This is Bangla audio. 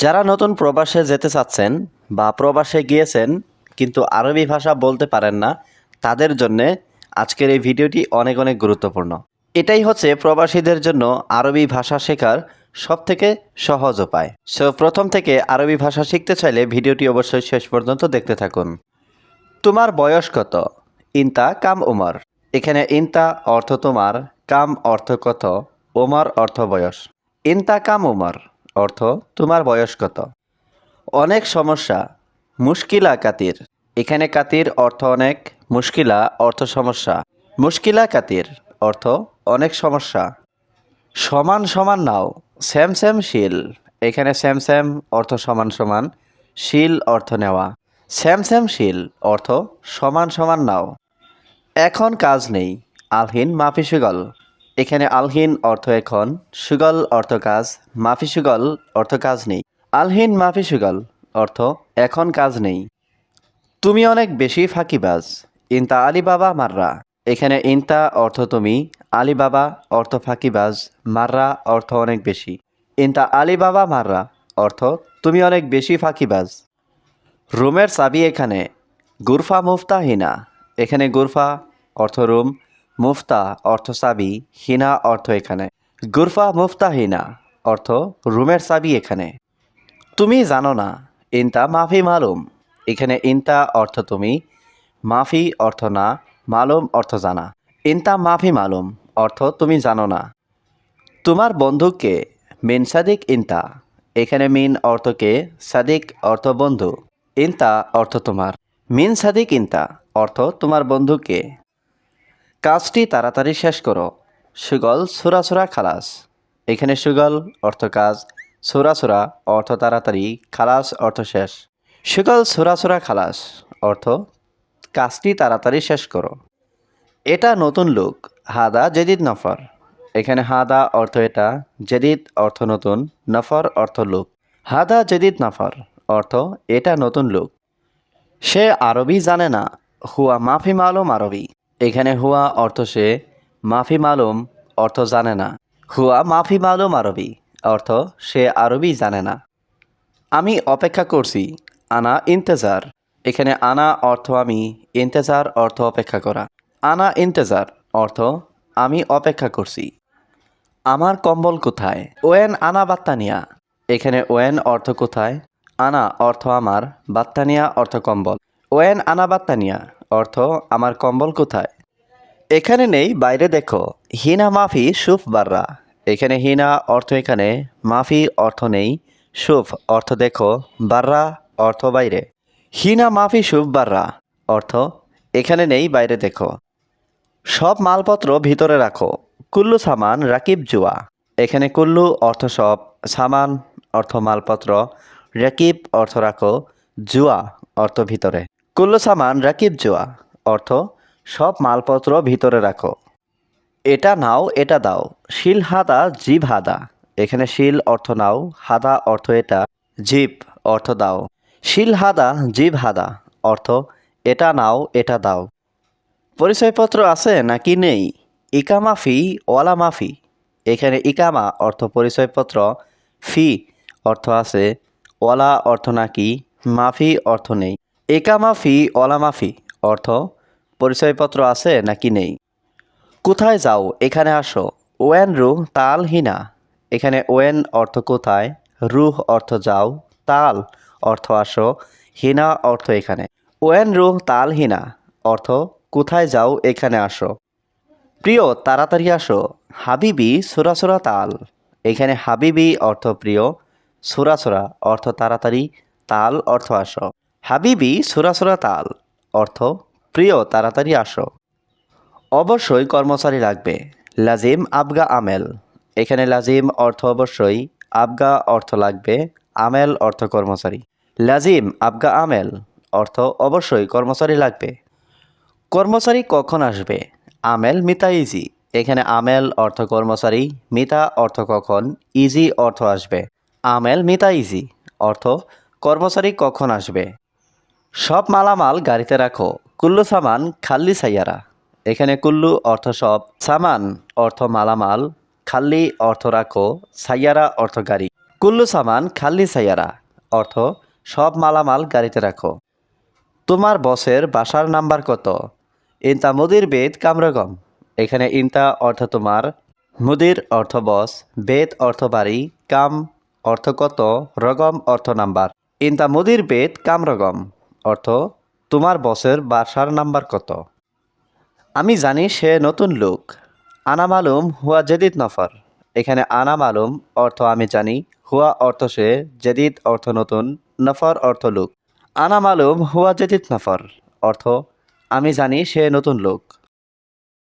যারা নতুন প্রবাসে যেতে চাচ্ছেন বা প্রবাসে গিয়েছেন, কিন্তু আরবি ভাষা বলতে পারেন না, তাদের জন্যে আজকের এই ভিডিওটি অনেক অনেক গুরুত্বপূর্ণ। এটাই হচ্ছে প্রবাসীদের জন্য আরবি ভাষা শেখার সবথেকে সহজ উপায়। সো, প্রথম থেকে আরবি ভাষা শিখতে চাইলে ভিডিওটি অবশ্যই শেষ পর্যন্ত দেখতে থাকুন। তোমার বয়স কত? ইনতা কাম উমর। এখানে ইনতা অর্থ তোমার, কাম অর্থ কত ওমর অর্থ বয়স। ইনতা কাম উমর। অর্থ, তোমার বয়স কত? অনেক সমস্যা, মুশকিলা কাতির। এখানে কাতির অর্থ অনেক, মুশকিলা অর্থ সমস্যা। মুশকিলা কাতির অর্থ অনেক সমস্যা। সমান সমান নাও স্যাম স্যাম শিল। এখানে স্যাম স্যাম অর্থ সমান সমান, শিল অর্থ নেওয়া। স্যাম স্যাম শিল অর্থ সমান সমান নাও। এখন কাজ নেই, আলহিন মাফি সুগল এখানে আলহিন অর্থ এখন সুগল অর্থ কাজ, মাফি সুগল অর্থ কাজ নেই। আলহিন, মাফি সুগল অর্থ এখন কাজ নেই। তুমি অনেক বেশি ফাঁকিবাজ, ইনতা আলী বাবা মাররা। এখানে ইনতা অর্থ তুমি আলী বাবা অর্থ ফাঁকিবাজ, মাররা অর্থ অনেক বেশি। ইনতা আলী বাবা মাররা অর্থ তুমি অনেক বেশি ফাঁকিবাজ। রুমের চাবি এখানে, গুরফা মুফতা হিনা এখানে গুরফা অর্থ রুম মুফতা অর্থ চাবি হিনা অর্থ এখানে। গুরফা মুফতা হিনা, অর্থ রুমের চাবি এখানে। তুমি জানো না, ইনতা মাফি মালুম। এখানে ইনতা অর্থ তুমি, মাফি অর্থ না, মালুম অর্থ জানা। ইনতা মাফি মালুম, অর্থ তুমি জানো না। তোমার বন্ধুকে মিন সাদিক ইনতা। এখানে মিন অর্থকে সাদিক অর্থ বন্ধু। ইনতা অর্থ তোমার। মিন সাদিক ইনতা, অর্থ তোমার বন্ধুকে কাজটি তাড়াতাড়ি শেষ করো। সুগল সুরাসুরা খালাস। এখানে সুগল অর্থ কাজ সুরাসুরা অর্থ তাড়াতাড়ি, খালাস অর্থ শেষ। সুগল সুরাসুরা খালাস অর্থ কাজটি তাড়াতাড়ি শেষ করো। এটা নতুন লোক, হাদা জেদিদ নফর। এখানে হাদা অর্থ এটা, জেদিদ অর্থ নতুন, নফর অর্থ লোক। হাদা জেদিদ নফর অর্থ এটা নতুন লোক। সে আরবি জানে না, হুয়া মাফি মালুম আরবি। এখানে হুয়া অর্থ সে, মাফি মালুম অর্থ জানে না। হুয়া মাফি মালুম আরবি, অর্থ সে আরবি জানে না। আমি অপেক্ষা করছি, আনা ইন্তেজার। এখানে আনা অর্থ আমি, ইন্তেজার অর্থ অপেক্ষা করা। আনা ইন্তেজার অর্থ আমি অপেক্ষা করছি। আমার কম্বল কোথায়? ওয়েন আনা বাত্তানিয়া। এখানে ওয়েন অর্থ কোথায়? আনা অর্থ আমার, বাত্তানিয়া অর্থ কম্বল। ওয়েন আনা বাত্তানিয়া। অর্থ, আমার কম্বল কোথায়? এখানে নেই, বাইরে দেখো, হিনা মাফি সুফ বাররা। এখানে হিনা অর্থ এখানে, মাফি অর্থ নেই সুফ অর্থ দেখো, বাররা অর্থ বাইরে। হিনা মাফি সুফ বাররা অর্থ এখানে নেই, বাইরে দেখো। সব মালপত্র ভিতরে রাখো, কুল্লু সামান রাকিব জুয়া। এখানে কুল্লু অর্থ সব, সামান অর্থ মালপত্র, রাকিব অর্থ রাখো, জুয়া অর্থ ভিতরে। কুল্লু সামান রাকিব জোয়া, অর্থ, সব মালপত্র ভিতরে রাখো। এটা নাও, এটা দাও। শিল হাদা জিভ হাদা। এখানে শিল অর্থ নাও, হাদা অর্থ এটা জিভ অর্থ দাও। শিল হাদা জিভ হাদা, অর্থ, এটা নাও, এটা দাও। পরিচয়পত্র আছে নাকি নেই? ইকামা ফি ওয়ালা মাফি। এখানে ইকামা অর্থ পরিচয়পত্র, ফি অর্থ আছে, ওয়ালা অর্থ নাকি, মাফি অর্থ নেই। একামা ফি ওয়ালা মাফি অর্থ পরিচয়পত্র আছে নাকি নেই? কোথায় যাও, এখানে আসো। ওয়েন রু তাল হিনা। এখানে ওয়েন অর্থ কোথায়, রুহ অর্থ যাও। তাল অর্থ আসো, হিনা অর্থ এখানে। ওয়েন রুহ তাল হিনা অর্থ কোথায় যাও, এখানে আসো। প্রিয়, তাড়াতাড়ি আসো। হাবিবি সুরাসুরা তাল। এখানে হাবিবি অর্থ প্রিয় সুরাসুরা অর্থ তাড়াতাড়ি, তাল অর্থ আসো। হাবিবি সুরাসুরা তাল অর্থ, প্রিয়, তাড়াতাড়ি আসো। অবশ্যই কর্মচারী লাগবে। লাজিম আবগা আমেল। এখানে লাজিম অর্থ অবশ্যই, আবগা অর্থ লাগবে, আমেল অর্থ কর্মচারী। লাজিম আবগা আমেল, অর্থ অবশ্যই কর্মচারী লাগবে। কর্মচারী কখন আসবে? আমেল মিতা ইজি। এখানে আমেল অর্থ কর্মচারী, মিতা অর্থ কখন, ইজি অর্থ আসবে। আমেল মিতা ইজি, অর্থ কর্মচারী কখন আসবে? সব মালামাল গাড়িতে রাখো। কুল্লু সামান, খাল্লি সাইয়ারা। এখানে কুল্লু অর্থ সব, সামান অর্থ মালামাল, খাল্লি অর্থ রাখো, সাইয়ারা অর্থ গাড়ি। কুল্লু সামান, খাল্লি সাইয়ারা, অর্থ সব মালামাল গাড়িতে রাখো। তোমার বসের বাসার নাম্বার কত? ইনতা মুদির বেদ কামরগম। এখানে ইনতা অর্থ তোমার, মুদির অর্থ বস, বেদ অর্থ বাড়ি, কাম অর্থ কত, রগম অর্থ নাম্বার। ইনতা মুদির বেদ কামরগম। অর্থ, তোমার বসের বাসার নাম্বার কত? আমি জানি সে নতুন লোক। আনা মালুম হুয়া জেদিদ নফর। এখানে আনা মালুম অর্থ আমি জানি, হুয়া অর্থ সে, জেদিদ অর্থ নতুন, নফর অর্থ লোক। আনা মালুম হুয়া জেদিদ নফর। অর্থ, আমি জানি সে নতুন লোক।